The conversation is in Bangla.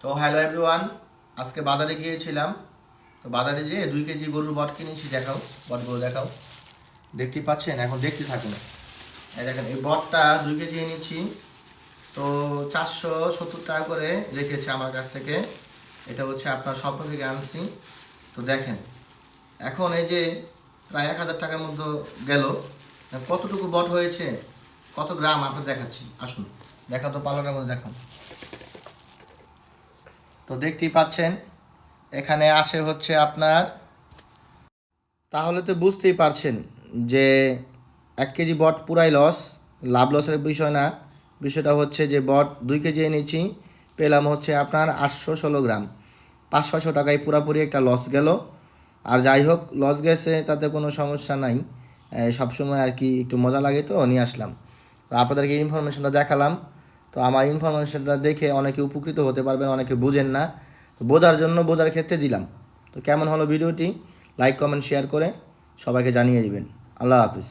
তো হ্যালো এভরিওয়ান আজকে বাজারে গিয়েছিলাম। তো বাজারে যেয়ে দুই কেজি গরুর বট কিনেছি, দেখাও, বটগুলো দেখাও। দেখতেই পাচ্ছেন, এখন দেখতে থাকুন। এই দেখেন, এই বটটা দুই কেজি এনেছি। তো চারশো সত্তর টাকা করে রেখেছে আমার কাছ থেকে। এটা হচ্ছে আপনার স্বপ্ন থেকে আনছি তো দেখেন, এখন এই যে প্রায় এক হাজার টাকার মধ্যে গেল। কতটুকু বট হয়েছে? কত গ্রাম? আপনার দেখাচ্ছি, আসুন। দেখা তো পালনের মধ্যে দেখান তো দেখতেই পাচ্ছেন, এখানে আসে হচ্ছে আপনার, তাহলে তো বুঝতেই পারছেন যে এক কেজি বট পুরাই লস, লাভ লসের বিষয় না, বিষয়টা হচ্ছে যে বট দুই কেজি এনেছি, পেলাম হচ্ছে আপনার আটশো ষোলো গ্রাম। পাঁচ ছশো টাকায় পুরাপুরি একটা লস গেল। আর যাই হোক, লস গেছে, তাতে কোনো সমস্যা নাই। সবসময় আর কি একটু মজা লাগে তো, নিয়ে আসলাম। তো আপনাদেরকে ইনফরমেশনটা দেখালাম। তো আমার ইনফরমেশনটা দেখে অনেকে উপকৃত হতে পারবেন, অনেকে বুঝেন না। তো বোঝার জন্য বোঝার ক্ষেত্রে দিলাম। তো কেমন হলো ভিডিওটি? লাইক কমেন্ট শেয়ার করে সবাইকে জানিয়ে দেবেন। আল্লাহ হাফিজ।